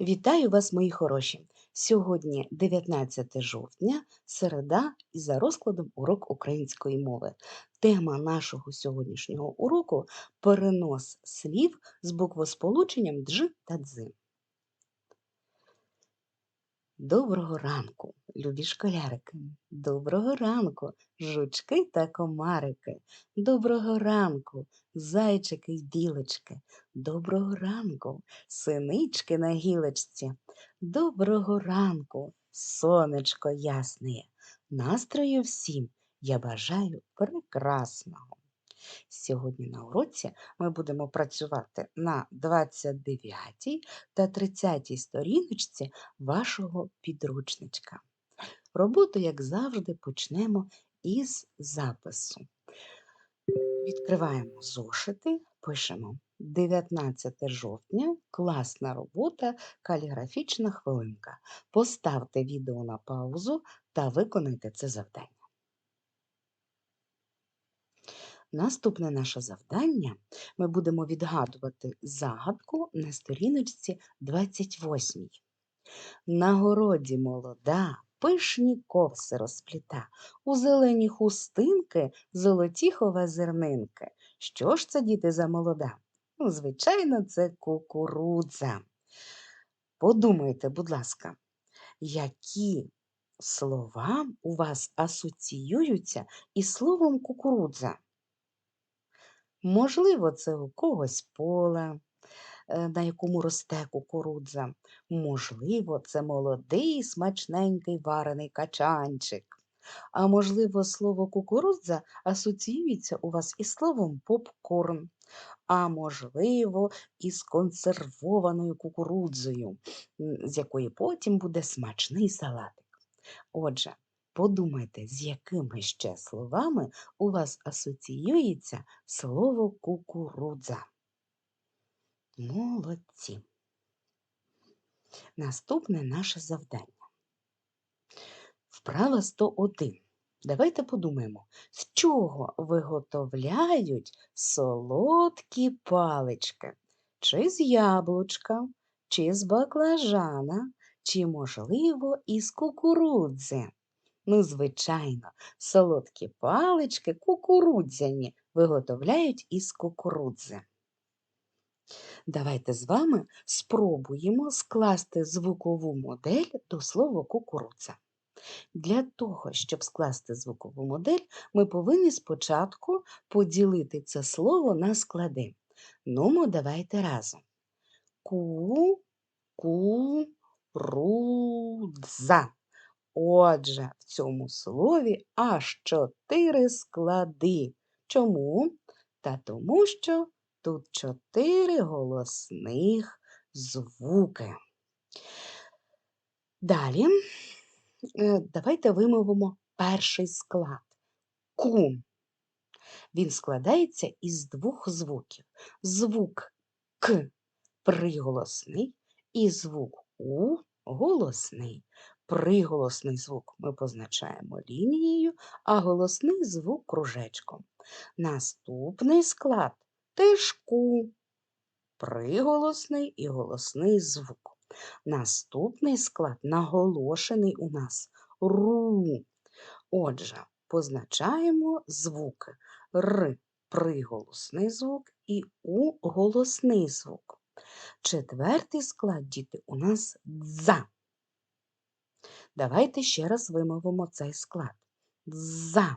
Вітаю вас, мої хороші! Сьогодні 19 жовтня, середа, і за розкладом урок української мови. Тема нашого сьогоднішнього уроку перенос слів з буквосполученням дж та дзи. Доброго ранку, любі школярики! Доброго ранку, жучки та комарики. Доброго ранку, зайчики й білочки. Доброго ранку, синички на гілочці. Доброго ранку, сонечко ясне. Настрою всім я бажаю прекрасного. Сьогодні на уроці ми будемо працювати на 29 та 30 сторіночці вашого підручничка. Роботу, як завжди, почнемо із запису. Відкриваємо зошити, пишемо 19 жовтня, класна робота, каліграфічна хвилинка. Поставте відео на паузу та виконайте це завдання. Наступне наше завдання ми будемо відгадувати загадку на сторіночці 28. На городі молода, пишні ковси розпліта, у зелені хустинки золоті хове зернинки. Що ж це, діти, за молода? Ну, Звичайно, це кукурудза. Подумайте, будь ласка, які слова у вас асоціюються із словом кукурудза? Можливо, це у когось поле, е, на якому росте кукурудза. Можливо, це молодий смачненький варений качанчик. А можливо, слово кукурудза асоціюється у вас із словом попкорн, а можливо, із консервованою кукурудзою, з якої потім буде смачний салатик. Отже, Подумайте, з якими ще словами у вас асоціюється слово кукурудза. Молодці. Наступне наше завдання. Вправа 101. Давайте подумаємо, з чого виготовляють солодкі палички? Чи з яблучка, чи з баклажана, чи, можливо, із кукурудзи. Ну, звичайно, солодкі палички кукурудзяні виготовляють із кукурудзи. Давайте з вами спробуємо скласти звукову модель до слова кукурудза. Для того, щоб скласти звукову модель, ми повинні спочатку поділити це слово на склади. Ну, давайте разом. Ку-ку-рудза. Отже, в цьому слові аж чотири склади. Чому? Та тому, що тут чотири голосних звуки. Далі е, давайте вимовимо перший склад ку. Він складається із двох звуків. Звук К приголосний і звук У голосний. Приголосний звук ми позначаємо лінією, а голосний звук кружечком. Наступний склад теж ку, приголосний і голосний звук. Наступний склад наголошений у нас ру. Отже, позначаємо звуки Р приголосний звук і У голосний звук. Четвертий склад діти у нас дза. Давайте ще раз вимовимо цей склад. За.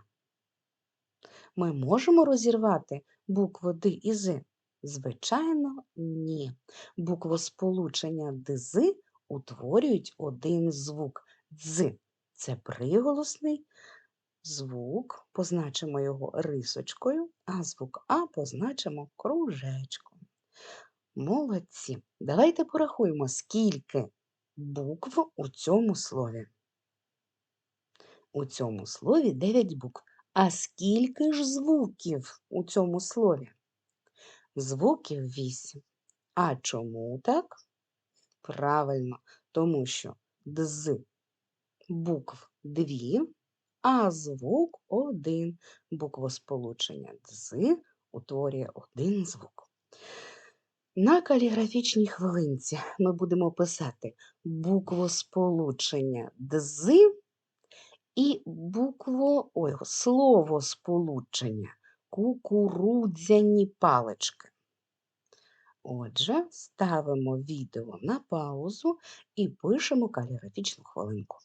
Ми можемо розірвати букву Д і З? Звичайно, ні. Буквосполучення ДЗ утворюють один звук дз. Це приголосний звук, позначимо його рисочкою, а звук А позначимо кружечком. Молодці. Давайте порахуємо, скільки букв у цьому слові. У цьому слові 9 букв. А скільки ж звуків у цьому слові? Звуків 8. А чому так? Правильно, тому що дз букв 2, а звук один. Буквосполучення дз утворює один звук. На каліграфічній хвилинці ми будемо писати буквосполучення дз і букво, ой, словосполучення кукурудзяні палички. Отже, ставимо відео на паузу і пишемо каліграфічну хвилинку.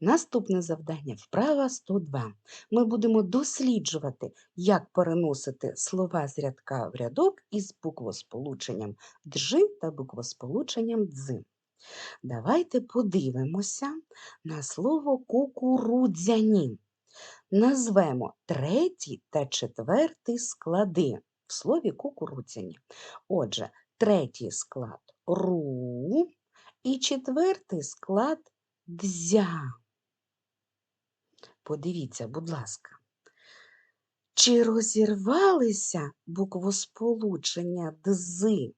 Наступне завдання вправа 102. Ми будемо досліджувати, як переносити слова з рядка в рядок із буквосполученням джи та буквосполученням дз. Давайте подивимося на слово кукурудзяні. Назвемо третій та четвертий склади в слові кукурудзяні. Отже, третій склад ру і четвертий склад дзя. Подивіться, будь ласка, чи розірвалися буквосполучення дзи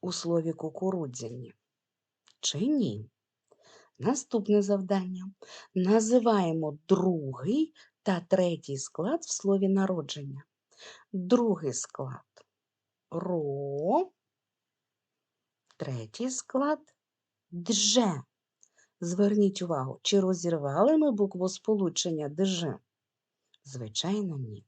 у слові кукурудзяні? Чи ні? Наступне завдання. Називаємо другий та третій склад в слові народження. Другий склад ро, третій склад дже. Зверніть увагу, чи розірвали ми букву сполучення ДЖ? Звичайно, ні.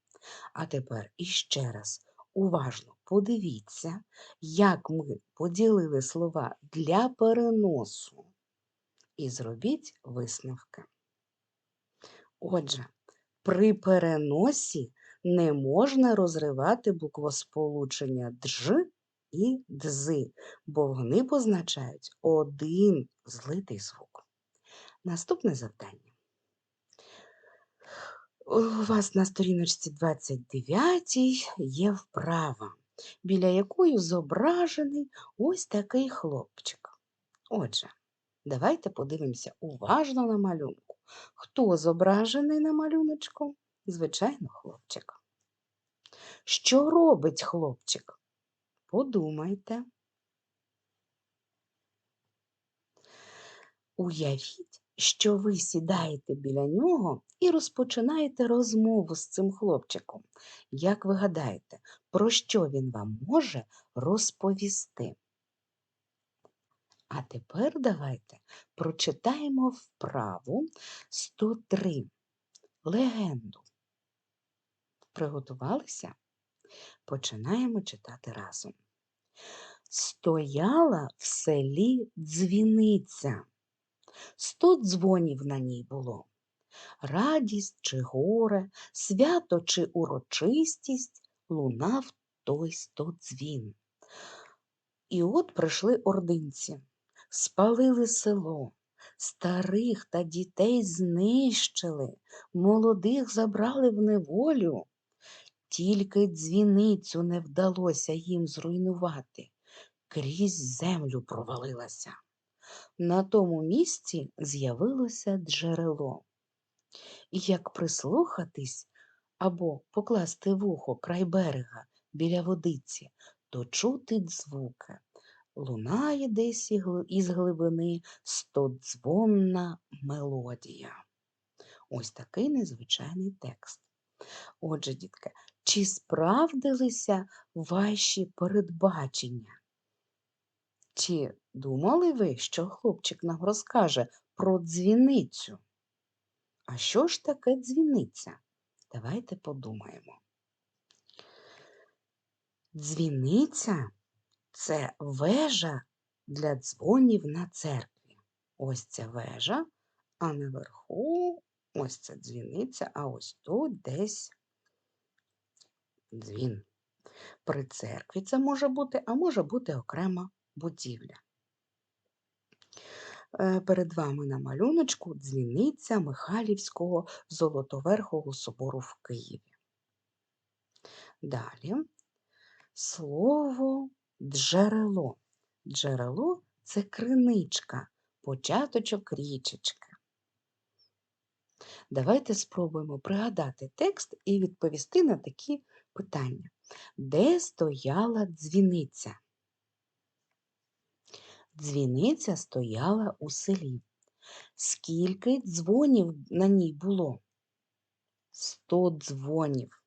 А тепер іще раз уважно подивіться, як ми поділили слова для переносу. І зробіть висновки. Отже, при переносі не можна розривати буквосполучення дж і дзи, бо вони позначають один злитий звук. Наступне завдання. У вас на сторіночці 29 є вправа, біля якої зображений ось такий хлопчик. Отже, давайте подивимося уважно на малюнку. Хто зображений на малюночку? Звичайно, хлопчик. Що робить хлопчик? Подумайте. Уявіть, що ви сідаєте біля нього і розпочинаєте розмову з цим хлопчиком. Як ви гадаєте, про що він вам може розповісти? А тепер давайте прочитаємо вправу 103 легенду. Приготувалися? Починаємо читати разом. Стояла в селі дзвіниця. Сто дзвонів на ній було. Радість чи горе, свято чи урочистість лунав той сто дзвін. І от прийшли ординці, спалили село, старих та дітей знищили, молодих забрали в неволю. Тільки дзвіницю не вдалося їм зруйнувати, крізь землю провалилася. На тому місці з'явилося джерело. І як прислухатись або покласти вухо край берега біля водиці, то чути звуки. Лунає десь із глибини стодзвонна мелодія. Ось такий незвичайний текст. Отже, дітки, чи справдилися ваші передбачення? Чи думали ви, що хлопчик нам розкаже про дзвіницю? А що ж таке дзвіниця? Давайте подумаємо. Дзвіниця це вежа для дзвонів на церкві. Ось ця вежа, а наверху ось ця дзвіниця, а ось тут десь дзвін. При церкві це може бути, а може бути окрема будівля. Е, перед вами на малюночку дзвіниця Михайлівського Золотоверхого собору в Києві. Далі слово джерело. Джерело це криничка, початочок річечки. Давайте спробуємо пригадати текст і відповісти на такі питання. Де стояла дзвіниця? Дзвіниця стояла у селі. Скільки дзвонів на ній було? Сто дзвонів.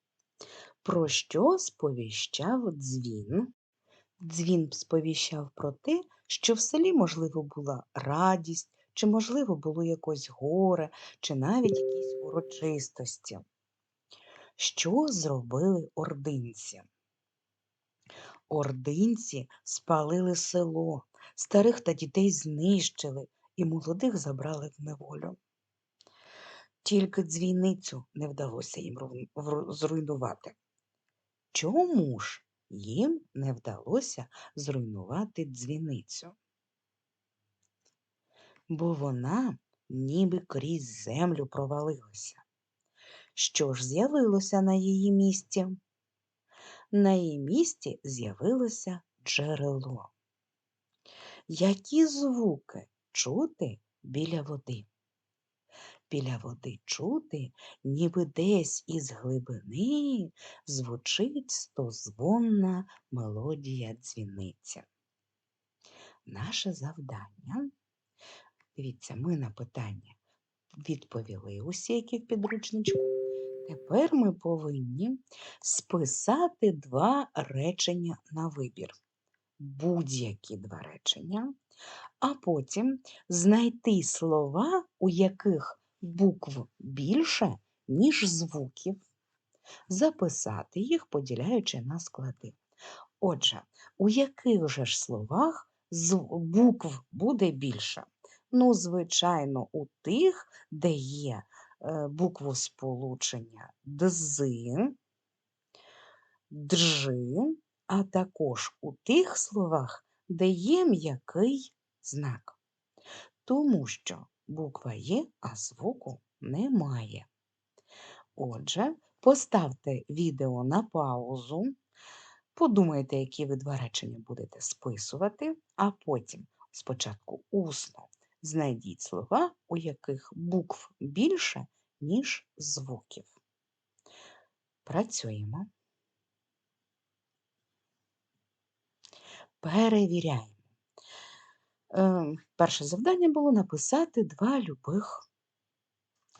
Про що сповіщав дзвін? Дзвін сповіщав про те, що в селі, можливо, була радість, чи, можливо, було якось горе, чи навіть якісь урочистості. Що зробили ординці? Ординці спалили село, старих та дітей знищили і молодих забрали в неволю. Тільки дзвіницю не вдалося їм зруйнувати. Чому ж їм не вдалося зруйнувати дзвіницю? Бо вона ніби крізь землю провалилася. Що ж з'явилося на її місці? На її місці з'явилося джерело. Які звуки чути біля води? Біля води чути, ніби десь із глибини звучить стозвонна мелодія дзвіниця. Наше завдання, дивіться, ми на питання відповіли усі, які в підручничку. Тепер ми повинні списати два речення на вибір. Будь-які два речення, а потім знайти слова, у яких букв більше, ніж звуків, записати їх, поділяючи на склади. Отже, у яких же ж словах букв буде більше? Ну, звичайно, у тих, де є е, буквосполучення дзи, джи, а також у тих словах, де є м'який знак. Тому що буква є, а звуку немає. Отже, поставте відео на паузу, подумайте, які ви два речення будете списувати, а потім спочатку усно знайдіть слова, у яких букв більше, ніж звуків. Працюємо. Перевіряємо. Е, перше завдання було написати два любих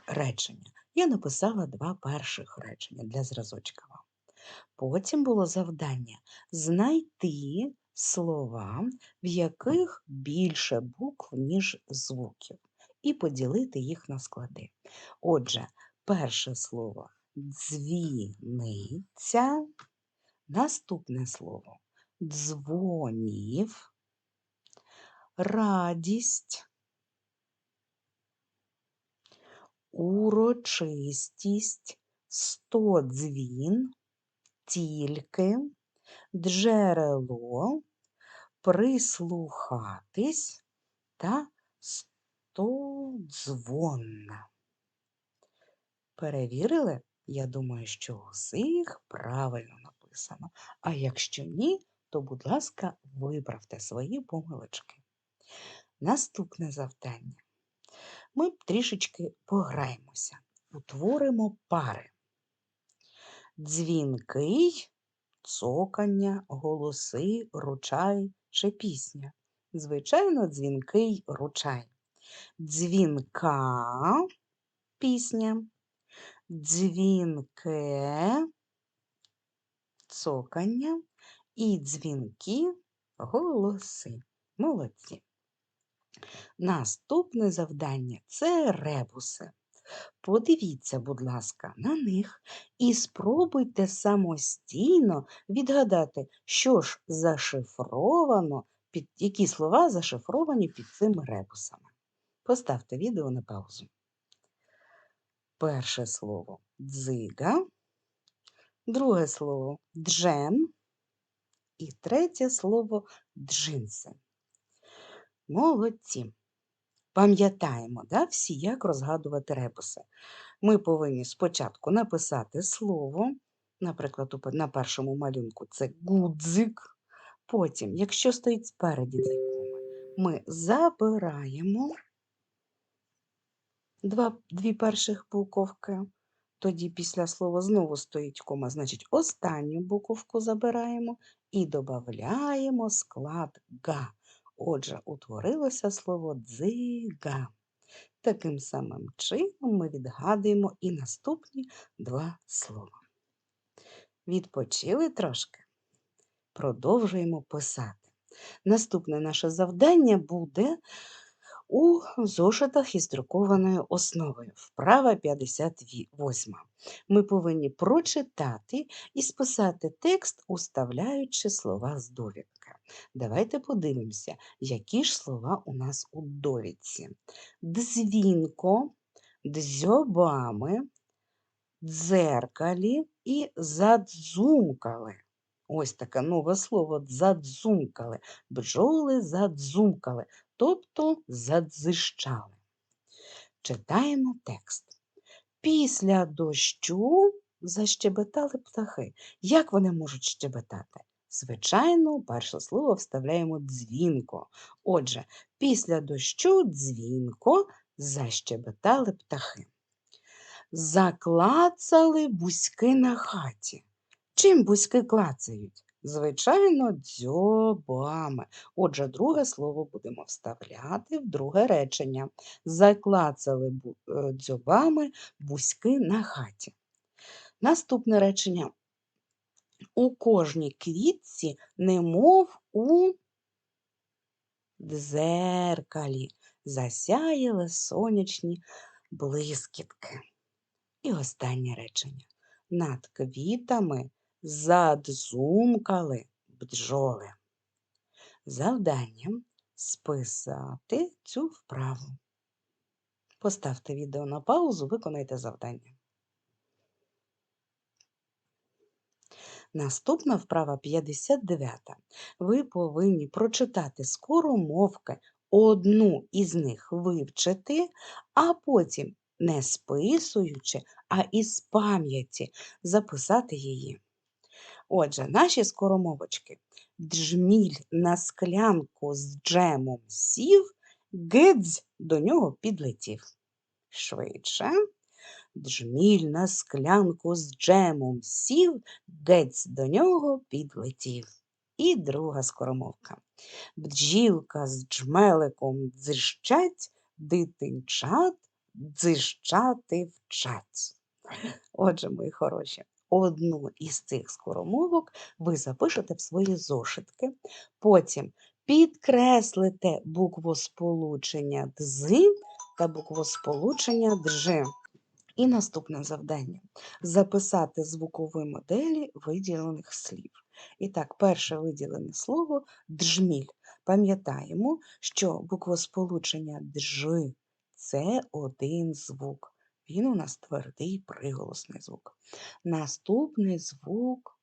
речення. Я написала два перших речення для зразочка вам. Потім було завдання знайти слова, в яких більше букв, ніж звуків, і поділити їх на склади. Отже, перше слово дзвіниця, наступне слово дзвонів, радість, урочистість, стодзвін, тільки, джерело, прислухатись та стодзвонна. Перевірили? Я думаю, що у всіх правильно написано. А якщо ні, то, будь ласка, виправте свої помилочки. Наступне завдання. Ми трішечки пограємося, утворимо пари. Дзвінкий, цокання, голоси, ручай чи пісня. Звичайно, дзвінкий ручай. Дзвінка пісня. Дзвінке цокання і дзвінки голоси. Молодці. Наступне завдання це ребуси. Подивіться, будь ласка, на них і спробуйте самостійно відгадати, що ж зашифровано, під які слова зашифровані під цими ребусами. Поставте відео на паузу. Перше слово дзига, друге слово джем і третє слово джинси. Молодці. Пам'ятаємо, да, всі, як розгадувати ребуси. Ми повинні спочатку написати слово, наприклад, на першому малюнку це гудзик. Потім, якщо стоїть спереді дзикома, ми забираємо два, дві перших буковки. Тоді після слова знову стоїть кома, значить останню буковку забираємо і додаємо склад га. Отже, утворилося слово дзига. Таким самим чином ми відгадуємо і наступні два слова. Відпочили трошки. Продовжуємо писати. Наступне наше завдання буде у зошитах із друкованою основою. Вправа 58. Ми повинні прочитати і списати текст, уставляючи слова з довідки. Давайте подивимося, які ж слова у нас у довідці. Дзвінко, дзьобами, дзеркалі і задзумкали. Ось таке нове слово задзумкали. Бджоли задзумкали, тобто задзищали. Читаємо текст. Після дощу защебетали птахи. Як вони можуть щебетати? Звичайно, перше слово вставляємо дзвінко. Отже, після дощу дзвінко защебетали птахи. Заклацали бузьки на хаті. Чим бузьки клацають? Звичайно, дзьобами. Отже, друге слово будемо вставляти в друге речення. Заклацали е, дзьобами бузьки на хаті. Наступне речення. У кожній квітці, немов у дзеркалі, засяяли сонячні блискітки. І останнє речення. Над квітами задзумкали бджоли. Завданням списати цю вправу. Поставте відео на паузу, виконайте завдання. Наступна вправа 59. Ви повинні прочитати скоромовки, одну із них вивчити, а потім, не списуючи, а із пам'яті записати її. Отже, наші скоромовочки. Джміль на склянку з джемом сів, гидзь до нього підлетів. Швидше. Джміль на склянку з джемом сів, гець до нього підлетів. І друга скоромовка. Бджілка з джмеликом дзищать, дитинчат дзищати вчать. Отже, мої хороші, одну із цих скоромовок ви запишете в свої зошитки, потім підкреслите буквосполучення дз та буквосполучення дж. І наступне завдання записати звукові моделі виділених слів. І так, перше виділене слово джміль. Пам'ятаємо, що буквосполучення дж це один звук. Він у нас твердий приголосний звук. Наступний звук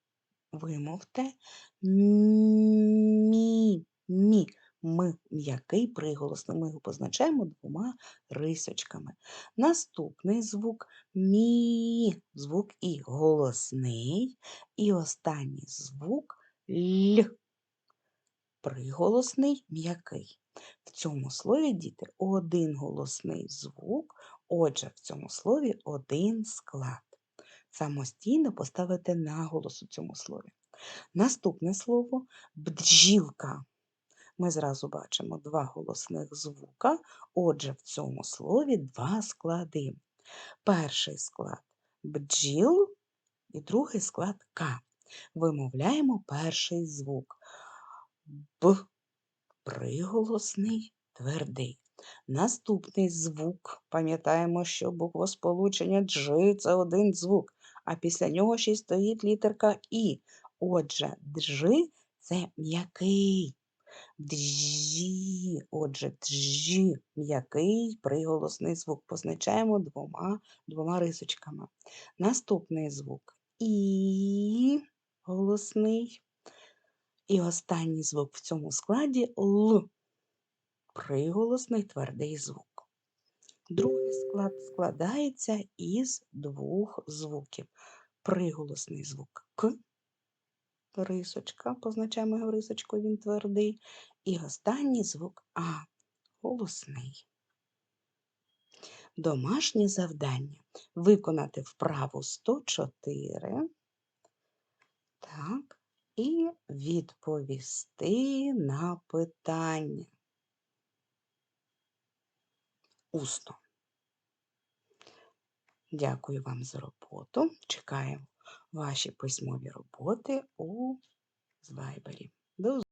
вимовте мі. Мі. Ми м'який приголосний. Ми його позначаємо двома рисочками. Наступний звук мі. Звук і голосний. І останній звук л. Приголосний м'який. В цьому слові, діти, один голосний звук, отже, в цьому слові один склад. Самостійно поставити наголос у цьому слові. Наступне слово бджілка. Ми зразу бачимо два голосних звука, отже, в цьому слові два склади. Перший склад бджіл і другий склад К. Вимовляємо перший звук Б. Приголосний твердий. Наступний звук. Пам'ятаємо, що буквосполучення Дж це один звук, а після нього ще й стоїть літерка І. Отже, джи це м'який. Джі. Отже, джі м'який приголосний звук. Позначаємо двома, двома рисочками. Наступний звук І голосний. І останній звук в цьому складі Л. Приголосний твердий звук. Другий склад складається із двох звуків. Приголосний звук К, рисочка, позначаємо його рисочкою, він твердий. І останній звук А, голосний. Домашнє завдання. Виконати вправу 104. Так, і відповісти на питання. Усно. Дякую вам за роботу. Чекаємо ваші письмові роботи у Вайбері. До